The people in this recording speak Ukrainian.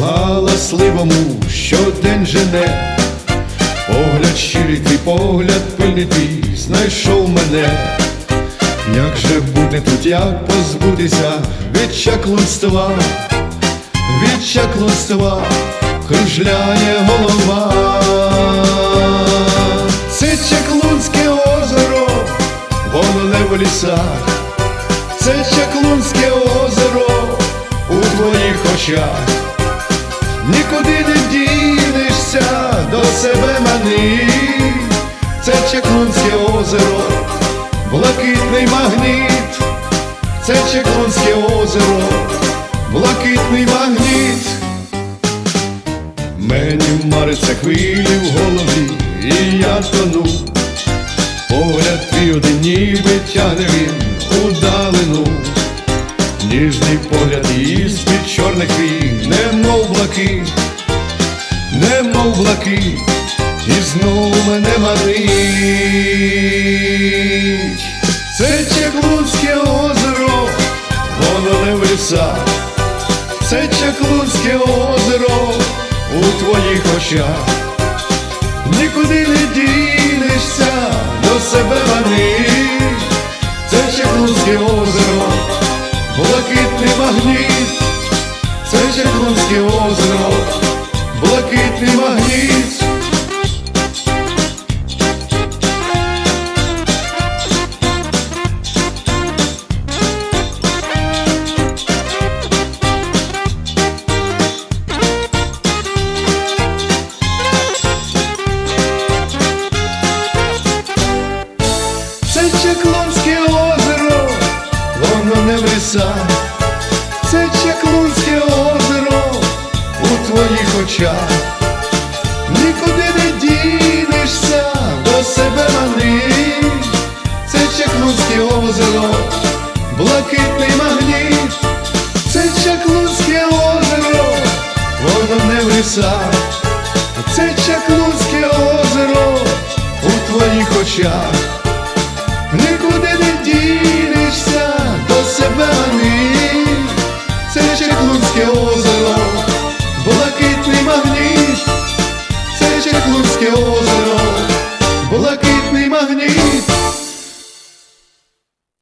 галасливому щодень жене, погляд щирий твій, погляд пильний твій, знайшов мене. Як же бути тут, як позбутися від чаклунства, від чаклунства кружляє голова. Це чаклунське озеро, воно не в лісах, це чаклунське озеро у твоїх очах. Нікуди не дінешся, до себе мани, це чаклунське озеро, блакитний магніт, це чаклунське озеро, блакитний магніт. Мені мариться хвилі в голові, і я тону, погляд твій один ніби тягне він удалину. Ніжний погляд із під чорних вій, немов блакить, немов блакить, і знову мене манить. Це Чаклунське озеро, воно не в це Чаклунське озеро у твоїх очах. Нікуди не дінешся, до себе манить, це Чаклунське озеро блакитний магніт, це Чаклунське озеро, блакитний магніт. Це Чаклунське озеро, воно не в лісах, це у твоїх. Нікуди не дінешся, до себе мани, це Чаклунське озеро, блакитний магніт, це Чаклунське озеро, воно не в лісах, це Чаклунське озеро у твоїх очах.